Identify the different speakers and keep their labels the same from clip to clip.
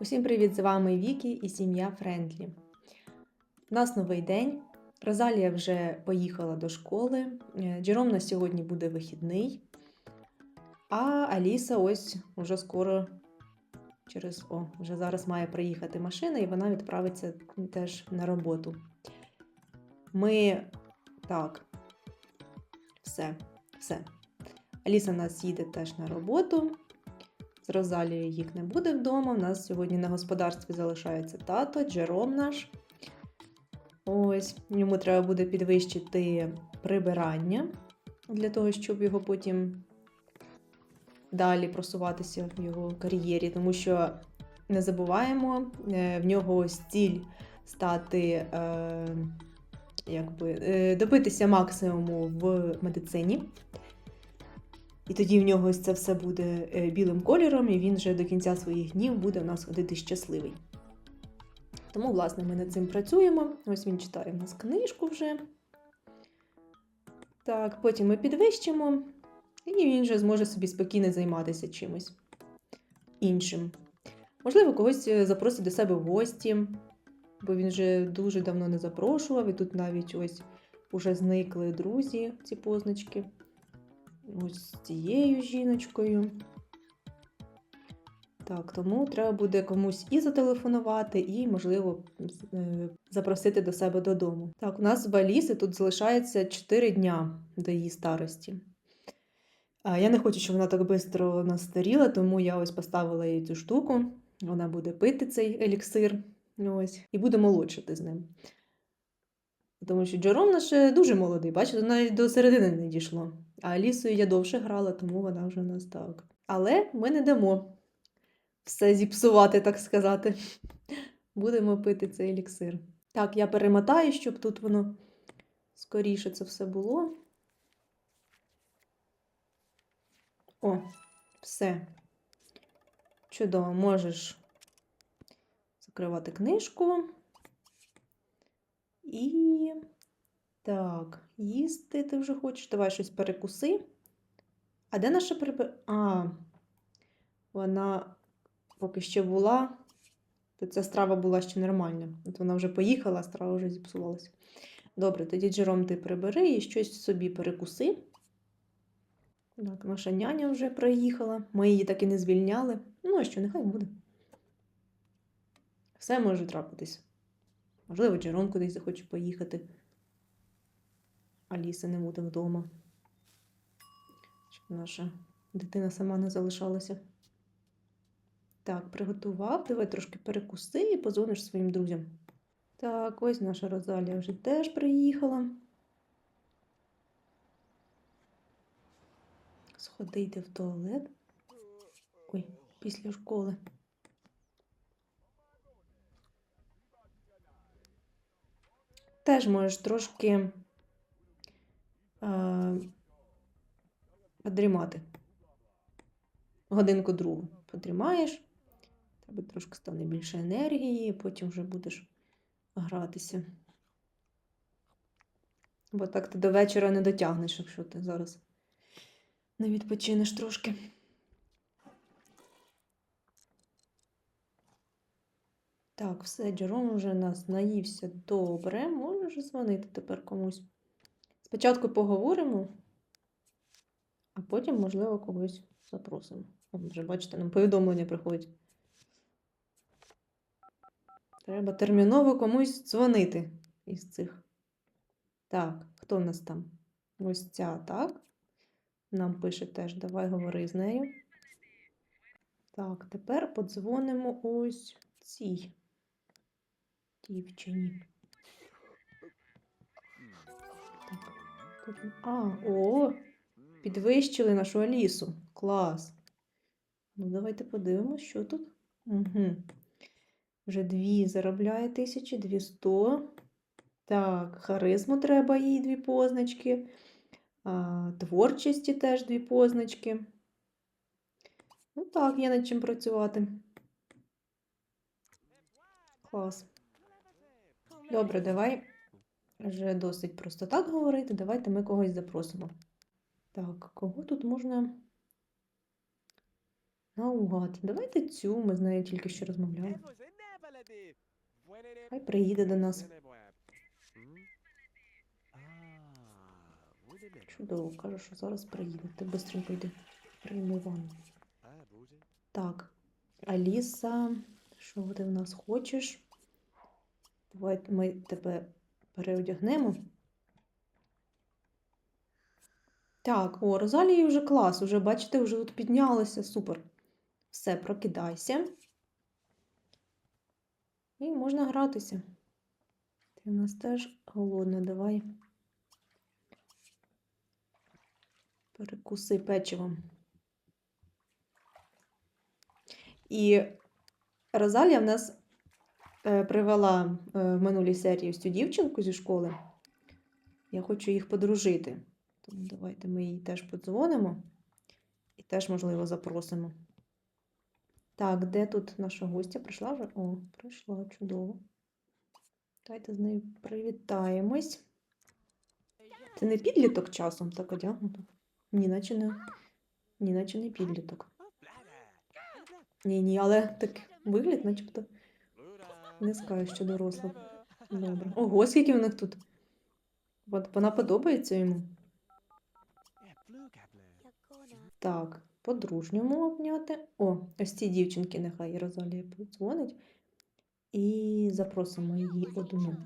Speaker 1: Усім привіт! З вами Вікі і сім'я Френдлі. У нас новий день. Розалія вже поїхала до школи. Е, Джером на сьогодні буде вихідний. А Аліса ось уже скоро через о, вже зараз має приїхати машина, і вона відправиться теж на роботу. Ми так. Все, все. Аліса нас їде теж на роботу. З Розалією їх не буде вдома. У нас сьогодні на господарстві залишається тато, Джером наш. Ось, йому треба буде підвищити прибирання для того, щоб його потім далі просуватися в його кар'єрі. Тому що не забуваємо, е, в нього ось ціль стати, е, якби, е, добитися максимуму в медицині. І тоді в нього ось це все буде е, білим кольором, і він вже до кінця своїх днів буде у нас ходити щасливий. Тому, власне, ми над цим працюємо. Ось він читає в нас книжку вже. Так, потім ми підвищимо, і він вже зможе собі спокійно займатися чимось іншим. Можливо, когось е, запросить до себе в гості, бо він вже дуже давно не запрошував, і тут навіть ось уже зникли друзі, ці позначки ось з цією жіночкою. Так, тому треба буде комусь і зателефонувати, і, можливо, е, запросити до себе додому. Так, у нас в Аліси тут залишається 4 дня до її старості. Я не хочу, щоб вона так швидко настаріла, тому я ось поставила їй цю штуку. Вона буде пити цей еліксир. Ось, і буде молодшити з ним. Тому що Джером наш ще дуже молодий, бачите, навіть до середини не дійшло. А Алісою я довше грала, тому вона вже у нас так. Але ми не дамо все зіпсувати, так сказати. Будемо пити цей еліксир. Так, я перемотаю, щоб тут воно скоріше це все було. О, все. Чудово, можеш закривати книжку. І так, їсти ти вже хочеш. Давай щось перекуси. А де наша прибир... А, вона поки ще була, то ця страва була ще нормальна. От вона вже поїхала, а страва вже зіпсувалася. Добре, тоді Джером ти прибери і щось собі перекуси. Так, наша няня вже приїхала. Ми її так і не звільняли. Ну, а що, нехай буде. Все може трапитись. Можливо, Джером кудись захоче поїхати. Аліса не буде вдома. Щоб наша дитина сама не залишалася. Так, приготував. Давай трошки перекуси і позвониш своїм друзям. Так, ось наша Розалія вже теж приїхала. Сходити в туалет. Ой, після школи. Теж можеш трошки подрімати. Годинку другу подрімаєш, тебе трошки стане більше енергії, потім вже будеш гратися. Бо так ти до вечора не дотягнеш, якщо ти зараз не відпочинеш трошки. Так, все, Джером вже нас наївся добре. Можеш дзвонити тепер комусь. Спочатку поговоримо, а потім, можливо, когось запросимо. О, вже, бачите, нам повідомлення приходять. Треба терміново комусь дзвонити із цих. Так, хто в нас там? Ось ця, так? Нам пише теж, давай говори з нею. Так, тепер подзвонимо ось цій дівчині. А, о, підвищили нашу Алісу. Клас. Ну, давайте подивимося, що тут. Угу. Вже дві заробляє тисячі, дві сто. Так, харизму треба їй дві позначки. А, Творчості теж дві позначки. Ну так, є над чим працювати. Клас. Добре, давай вже досить просто так говорити. Давайте ми когось запросимо. Так, кого тут можна Наугад. Давайте цю, ми з нею тільки що розмовляли. Хай приїде до нас. Чудово, каже, що зараз приїде. Ти бистренько йди. Прийми ванну. Так, Аліса, що ти в нас хочеш? Давай ми тебе переодягнемо. Так, о, Розалії вже клас, уже, бачите, вже тут піднялися. Супер. Все, прокидайся. І можна гратися. Ти в нас теж голодна, давай. Перекуси печивом. І Розалія в нас привела е, в минулій серії ось цю дівчинку зі школи. Я хочу їх подружити. Тому давайте ми їй теж подзвонимо і теж, можливо, запросимо. Так, де тут наша гостя? Прийшла вже? О, прийшла, чудово. Давайте з нею привітаємось. Це не підліток часом так одягнуто? Ні, наче не, ні, наче не підліток. Ні, ні, але так вигляд, начебто, не скажу, що доросла. Добре. Ого, скільки в них тут. От вона подобається йому. Так, по-дружньому обняти. О, ось ці дівчинки нехай Розалія подзвонить. І запросимо її одну.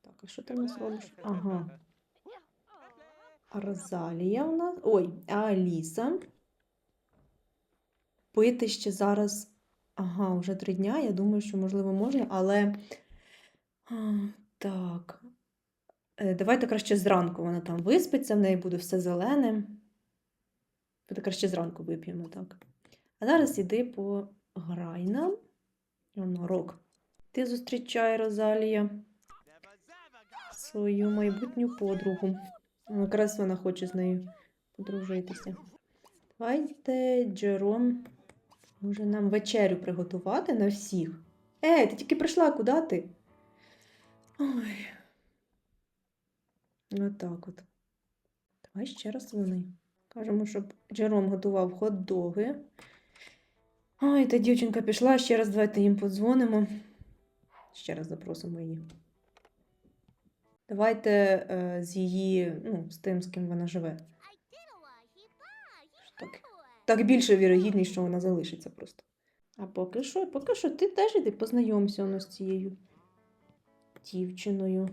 Speaker 1: Так, а що ти в нас робиш? Ага. Розалія у нас. Ой, Аліса. Пити ще зараз. Ага, вже три дня. Я думаю, що можливо можна, але. Так. Е, Давайте краще зранку вона там виспиться, в неї буде все зелене. Буде краще зранку вип'ємо, так. А зараз іди пограй нам. Воно, рок. Ти зустрічай, Розалія, свою майбутню подругу. Ну, Якраз вона хоче з нею подружитися. Давайте, Джером, може нам вечерю приготувати на всіх. Ей, ти тільки прийшла, куди ти? Ой. Отак от. Давай ще раз вони. Кажемо, щоб Джером готував хот-доги. Ой, та дівчинка пішла, ще раз давайте їм подзвонимо. Ще раз запросимо її. Давайте е, з її, ну, з тим, з ким вона живе. Так, так більше вірогідність, що вона залишиться просто. А поки що, поки що ти теж іди познайомся воно з цією дівчиною.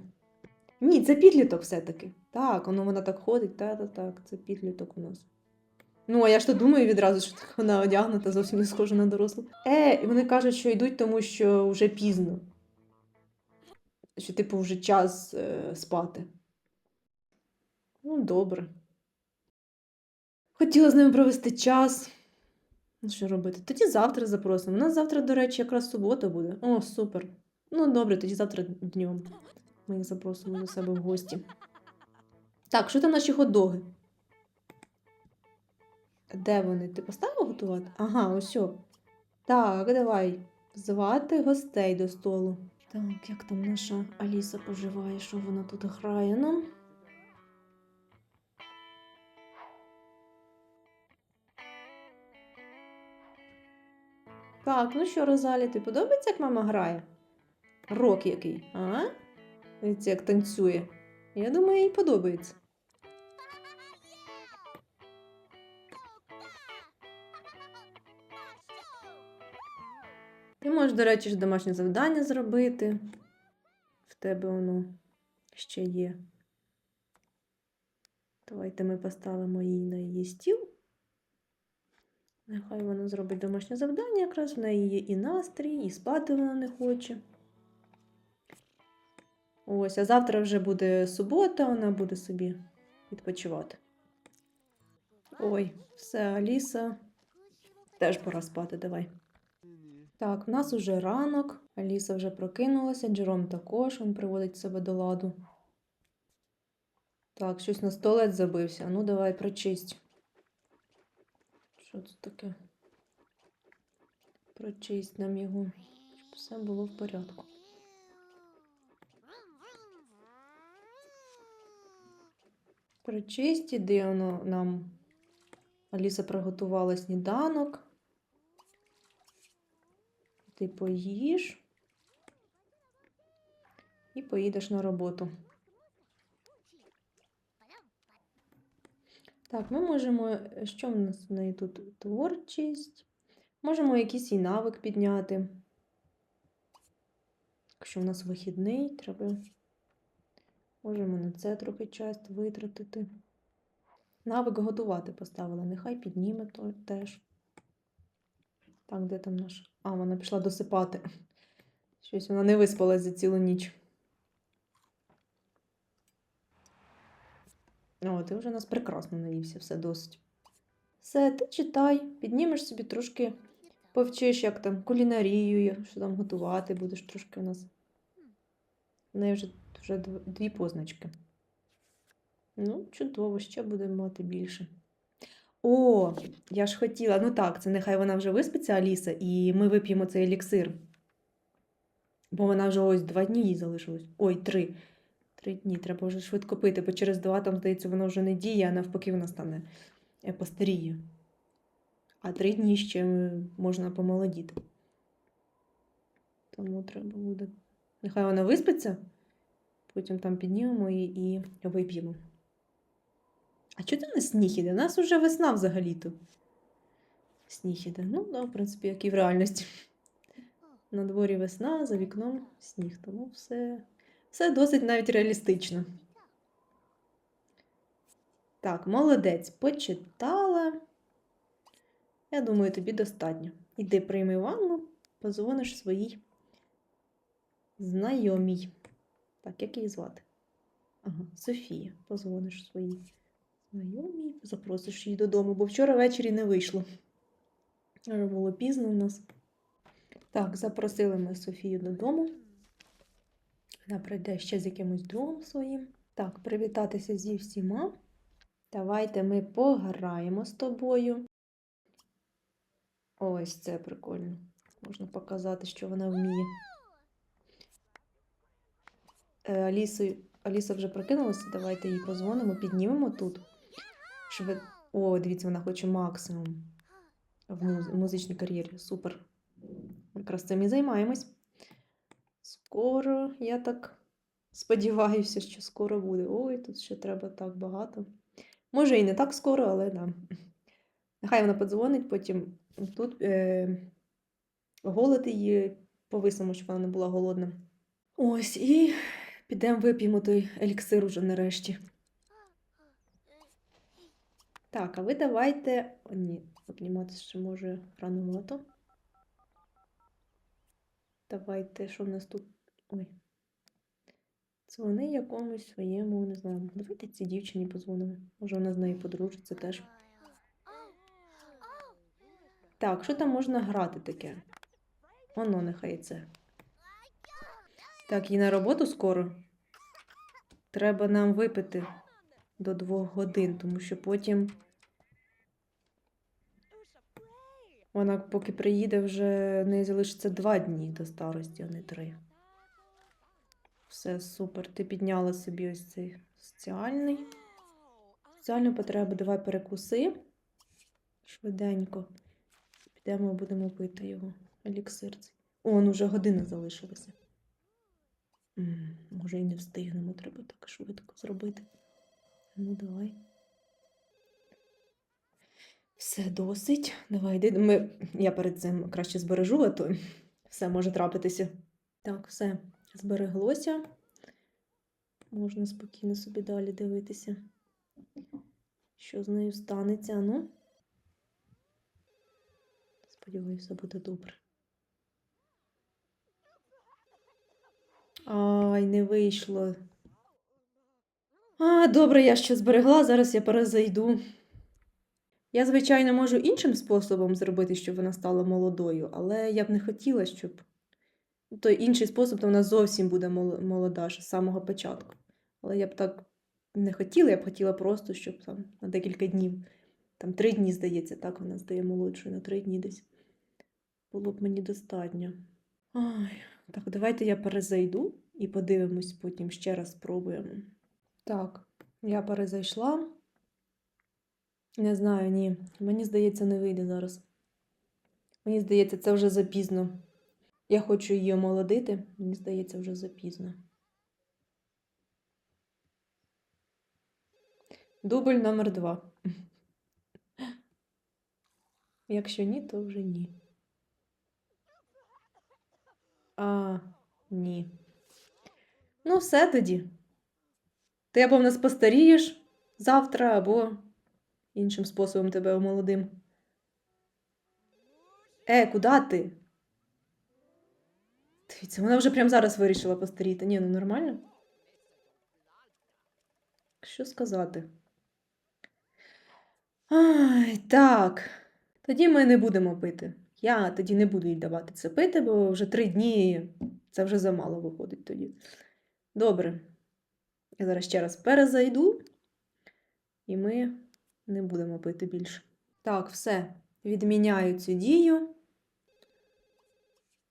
Speaker 1: Ні, це підліток все-таки. Так, воно вона так ходить, та та так, це підліток у нас. Ну, а я ж то думаю відразу, що так вона одягнута зовсім не схожа на дорослу. Е, і вони кажуть, що йдуть, тому що вже пізно. Що, типу, вже час е, спати. Ну, добре. Хотіла з ними провести час. Ну, що робити? Тоді завтра запросимо. У нас завтра, до речі, якраз субота буде. О, супер. Ну, добре, тоді завтра днем. Ми їх запросимо до себе в гості. Так, що там наші хот-доги? Де вони? Ти поставив готувати? Ага, ось. Так, давай. Звати гостей до столу. Так, як там наша Аліса поживає, що вона тут грає нам? Так, ну що, Розалі, тобі подобається, як мама грає? Рок який, а? Дивіться, як танцює. Я думаю, їй подобається. Ти можеш, до речі, домашнє завдання зробити. В тебе воно ще є. Давайте ми поставимо її на її стіл. Нехай вона зробить домашнє завдання, якраз в неї є і настрій, і спати вона не хоче. Ось, а завтра вже буде субота, вона буде собі відпочивати. Ой, все, Аліса. Теж пора спати, давай. Так, в нас уже ранок. Аліса вже прокинулася, Джером також він приводить себе до ладу. Так, щось на столець забився. Ну, давай прочисть. Що це таке? Прочисть нам його, щоб все було в порядку. Прочисть, іди воно нам Аліса приготувала сніданок. Ти поїш і поїдеш на роботу. Так, ми можемо. Що в нас в неї тут? Творчість. Можемо якийсь і навик підняти. Якщо в нас вихідний, треба. Можемо на це трохи час витратити. Навик готувати поставила. Нехай підніме то теж. Так, де там наш? А, вона пішла досипати. Щось вона не виспалась за цілу ніч. О, ти вже нас прекрасно наївся, все досить. Все, ти читай, піднімеш собі трошки, повчиш, як там кулінарію, що там готувати, будеш трошки у нас. В неї вже, вже дві позначки. Ну, чудово, ще будемо мати більше. О, я ж хотіла. Ну так, це нехай вона вже виспиться, Аліса, і ми вип'ємо цей еліксир. Бо вона вже ось два дні їй залишилось. Ой, три. Три дні. Треба вже швидко пити, бо через два, там, здається, воно вже не діє, а навпаки, вона стане е, постаріє. А три дні ще е, можна помолодіти. Тому треба буде. Нехай вона виспиться, потім там піднімемо і, і вип'ємо. А чого ти на сніг іде? У нас уже весна взагалі-то. Сніг іде. Ну, да, в принципі, як і в реальності. На дворі весна, за вікном сніг. Тому все, все досить навіть реалістично. Так, молодець, почитала. Я думаю, тобі достатньо. Іди прийми ванну, позвониш своїй знайомій. Так, як її звати? Ага, Софія. Позвониш своїй знайомій, запросиш її додому, бо вчора ввечері не вийшло. Було пізно у нас. Так, запросили ми Софію додому. Вона прийде ще з якимось другом своїм. Так, привітатися зі всіма. Давайте ми пограємо з тобою. Ось це прикольно. Можна показати, що вона вміє. Е, Алісу, Аліса вже прокинулася, давайте їй позвонимо, піднімемо тут. Швид... О, дивіться, вона хоче максимум в муз... музичній кар'єрі. Супер. Якраз цим і займаємось. Скоро, я так сподіваюся, що скоро буде. Ой, тут ще треба так багато. Може і не так скоро, але да. Нехай вона подзвонить, потім тут е... голити її повисимо, щоб вона не була голодна. Ось, і підемо вип'ємо той еліксир уже нарешті. Так, а ви давайте. О, ні, обніматися ще може ранувато. Давайте, що в нас тут. Ой. Дзвони якомусь своєму, не знаю. Давайте цій дівчині позвонимо. Може, вона з нею подружиться теж. Так, що там можна грати таке? Воно нехай це. Так, і на роботу скоро. Треба нам випити до двох годин, тому що потім вона, поки приїде, вже в неї залишиться два дні до старості, а не три. Все супер. Ти підняла собі ось цей соціальний. Соціальну потребу давай перекуси. Швиденько. Підемо будемо пити його. Еліксир цей. О, вже година залишилася. М, Може, і не встигнемо, треба так швидко зробити. Ну, давай. Все досить. Давай йди. Ми... Я перед цим краще збережу, а то все може трапитися. Так, все збереглося. Можна спокійно собі далі дивитися, що з нею станеться. Ну. Сподіваюся, буде добре. Ай, не вийшло. А, добре, я ще зберегла, зараз я перезайду. Я, звичайно, можу іншим способом зробити, щоб вона стала молодою, але я б не хотіла, щоб той інший спосіб, то вона зовсім буде молода з самого початку. Але я б так не хотіла, я б хотіла просто, щоб там на декілька днів, там три дні, здається, так вона здає молодшою на три дні десь. Було б мені достатньо. Ой, так, давайте я перезайду і подивимось потім ще раз спробуємо. Так, я перезайшла. Не знаю, ні. Мені здається, не вийде зараз. Мені здається, це вже запізно. Я хочу її омолодити, мені здається, вже запізно. Дубль номер два. Якщо ні, то вже ні. А, ні. Ну, все тоді. Ти або в нас постарієш завтра, або іншим способом тебе омолодим. Е, куди ти? Дивіться, вона вже прямо зараз вирішила постаріти. Ні, ну нормально. Що сказати? Ай, так. Тоді ми не будемо пити. Я тоді не буду їй давати це пити, бо вже три дні це вже замало виходить тоді. Добре. Я зараз ще раз перезайду, і ми не будемо пити більше. Так, все. Відміняю цю дію.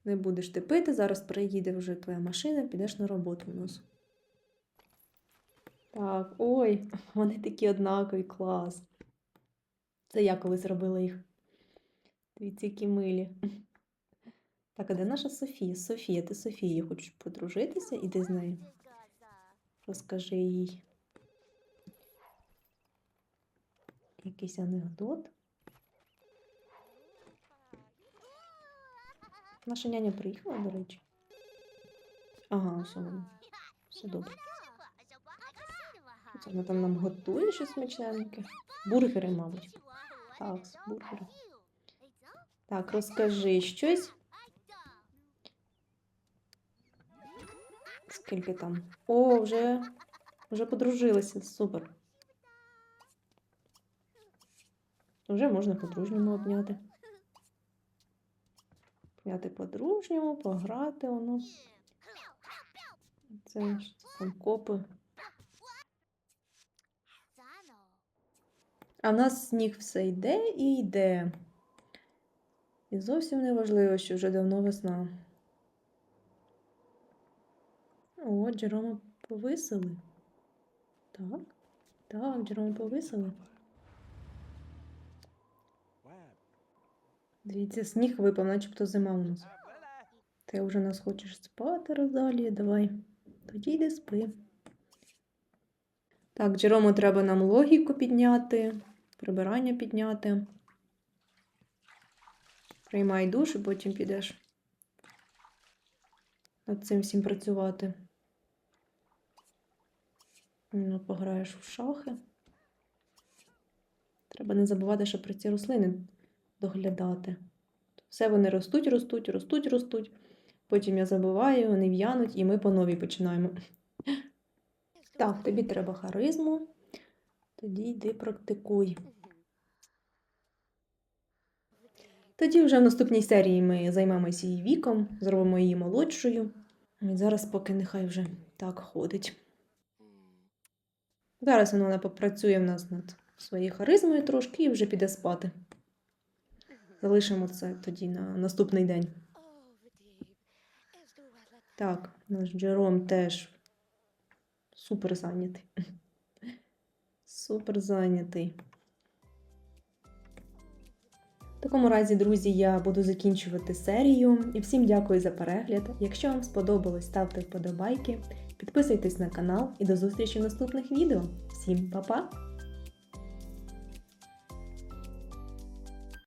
Speaker 1: Не будеш ти пити, зараз приїде вже твоя машина, підеш на роботу у нас. Так, ой, вони такі однакові, клас. Це я колись робила їх. Дивіться, які милі. Так, а де наша Софія? Софія, ти Софією хочеш подружитися? Іди з нею. Розкажи їй. Якийсь анекдот. Наша няня приїхала, до речі. Ага, все, все добре. Це вона там нам готує щось смачненьке. Бургери, мабуть. Так, бургери. Так, розкажи щось. Скільки там? О, вже, вже подружилися. Супер. Вже можна по-дружньому обняти. Обняти по-дружньому, пограти воно. Це ж там копи. А в нас сніг все йде і йде. І зовсім не важливо, що вже давно весна. О, Джерома повисили. Так, так, Джерома повисили. Дивіться, сніг випав, начебто зима у нас. Ти вже нас хочеш спати, Розалія, давай. Тоді йди спи. Так, Джерому треба нам логіку підняти, прибирання підняти. Приймай душ і потім підеш над цим всім працювати. Ну, пограєш в шахи. Треба не забувати, що про ці рослини доглядати. Все вони ростуть, ростуть, ростуть, ростуть. Потім я забуваю, вони в'януть, і ми по новій починаємо. Так, тобі треба харизму. Тоді йди практикуй. Тоді вже в наступній серії ми займемося її віком, зробимо її молодшою. І зараз поки нехай вже так ходить. Зараз вона попрацює в нас над своєю харизмою трошки і вже піде спати. Залишимо це тоді на наступний день. Так, наш Джером теж супер зайнятий. Супер зайнятий. В такому разі, друзі, я буду закінчувати серію. І всім дякую за перегляд. Якщо вам сподобалось, ставте вподобайки, підписуйтесь на канал і до зустрічі в наступних відео. Всім па-па!